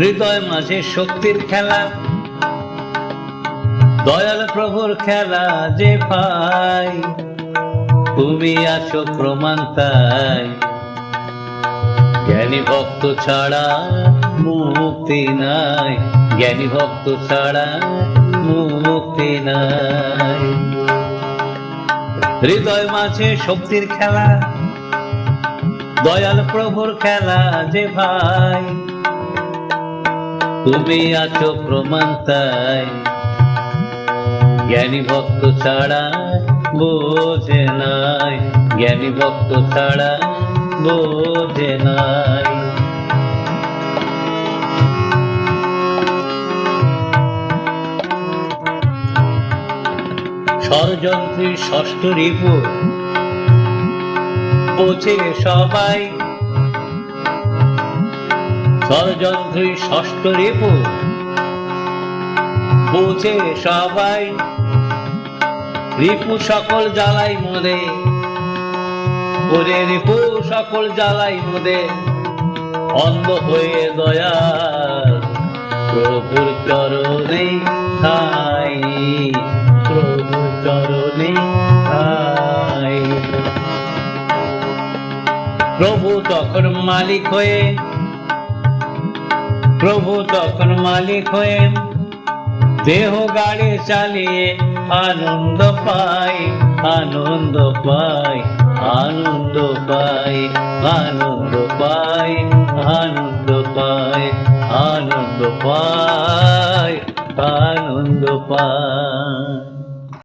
হৃদয় মাঝে শক্তির খেলা, দয়াল প্রভুর খেলা যে ভাই তুমি আছো প্রমাণ তাই। জ্ঞানী ভক্ত ছাড়া মুক্তি নাই, জ্ঞানী ভক্ত ছাড়া মুক্তি নাই। হৃদয় মাঝে শক্তির খেলা, দয়াল প্রভুর খেলা যে ভাই তুমি আছো প্রমাণ তাই। জ্ঞানী ভক্ত ছাড়া বোঝে নাই। জ্ঞানী ভক্ত ছাড়া বোঝে নাই। ষড়যন্ত্রী ষষ্ঠ রিপু। বোঝে সবাই ষড়যন্ত্রী ষষ্ঠ রিপু। বোঝে সবাই, রিপু সকল জ্বালাই মোদে। ওরে রিপু সকল জ্বালাই মোদে। অন্ধ হয়ে দয়া, প্রভুর চরণে খাই প্রভুর চরণে খাই প্রভু তখন মালিক হয়ে প্রভু তখন মালিক হয়ে দেহ গাড়ি চালিয়ে আনন্দ পাই আনন্দ পাই আনন্দ পাই আনন্দ পাই আনন্দ পাই আনন্দ পাই আনন্দ পাই